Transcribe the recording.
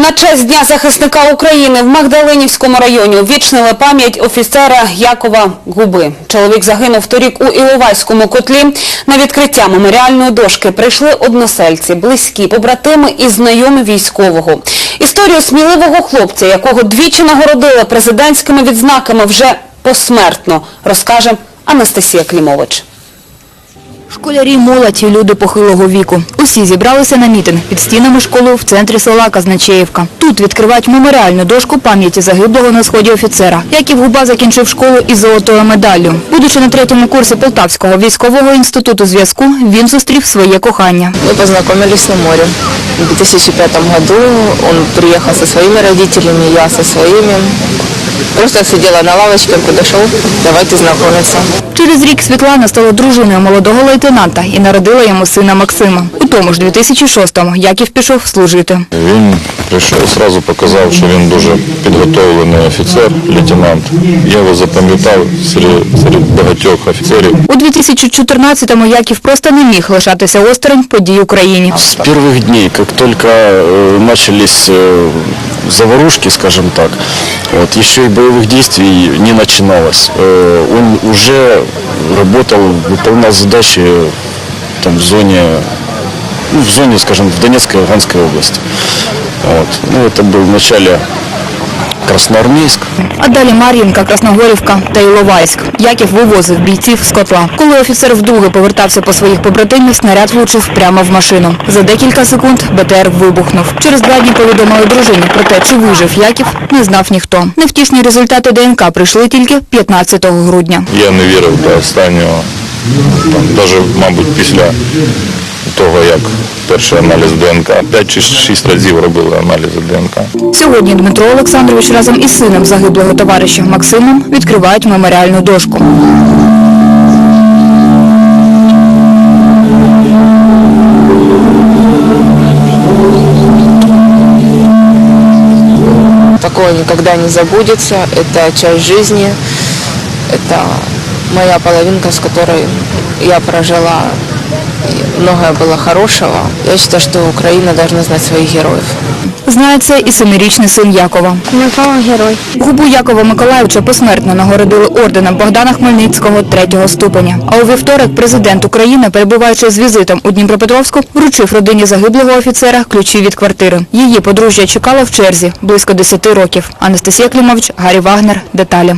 На честь Дня захисника України в Магдалинівському районі увічнили пам'ять офіцера Якова Губи. Чоловік загинув торік у Іловайському котлі. На відкриття меморіальної дошки прийшли односельці, близькі, побратими і знайомі військового. Історію сміливого хлопця, якого двічі нагородили президентськими відзнаками вже посмертно, розкаже Анастасія Клімович. Школярі, молодь і люди похилого віку. Усі зібралися на мітинг під стінами школи в центрі села Казначеївка. Тут відкривають меморіальну дошку пам'яті загиблого на сході офіцера. Яків Губа закінчив школу із золотою медаллю. Будучи на третьому курсі Полтавського військового інституту зв'язку, він зустрів своє кохання. Мы познакомились на море. В 2005 году он приехал со своими родителями, я со своими. Просто сидела на лавочке, он подошел, давайте знакомиться. Через рік Світлана стала дружиною молодого лейтенанта і народила йому сина Максима. У тому ж 2006-му Яків пішов служити. Він прийшов, одразу показав, що він дуже підготовлений офіцер, лейтенант. Я його запам'ятав серед, серед багатьох офіцерів. У 2014-му Яків просто не міг лишатися осторонь подій в Україні. С первых дней, как только э, начались э, заварушки, скажем так, вот, еще и боевых действий не начиналось. Э, он уже работал, выполнял задачи там, в зоне, ну, в зоне, скажем, в Донецкой и Луганской области. Вот. Ну, это был в начале Красноармейск, А далі Мар'їнка, Красногорівка та Іловайськ. Яків вивозив бійців з котла. Коли офіцер вдруге повертався по своїх побратимів, снаряд влучив прямо в машину. За декілька секунд БТР вибухнув. Через два дні повідомили дружині про те, чи вижив Яків, не знав ніхто. Невтішні результати ДНК прийшли тільки 15 грудня. Я не вірив до останнього. Навіть, мабуть, після того, як перший аналіз ДНК, 5 чи 6 разів робили аналізи ДНК. Сьогодні Дмитро Олександрович разом із сином загиблого товариша Максимом відкривають меморіальну дошку. Такое никогда не забудется, это часть жизни, это моя половинка, с которой я прожила, многое было хорошего. Я считаю, что Украина должна знать своих героев. Знає це і семирічний син Якова. Микола герой. Губу Якова Миколаївича посмертно нагородили орденом Богдана Хмельницького третього ступеня. А у вівторок президент України, перебуваючи з візитом у Дніпропетровську, вручив родині загиблого офіцера ключі від квартири. Її подружжя чекала в черзі близько 10 років. Анастасія Клімович, Гаррі Вагнер. Деталі.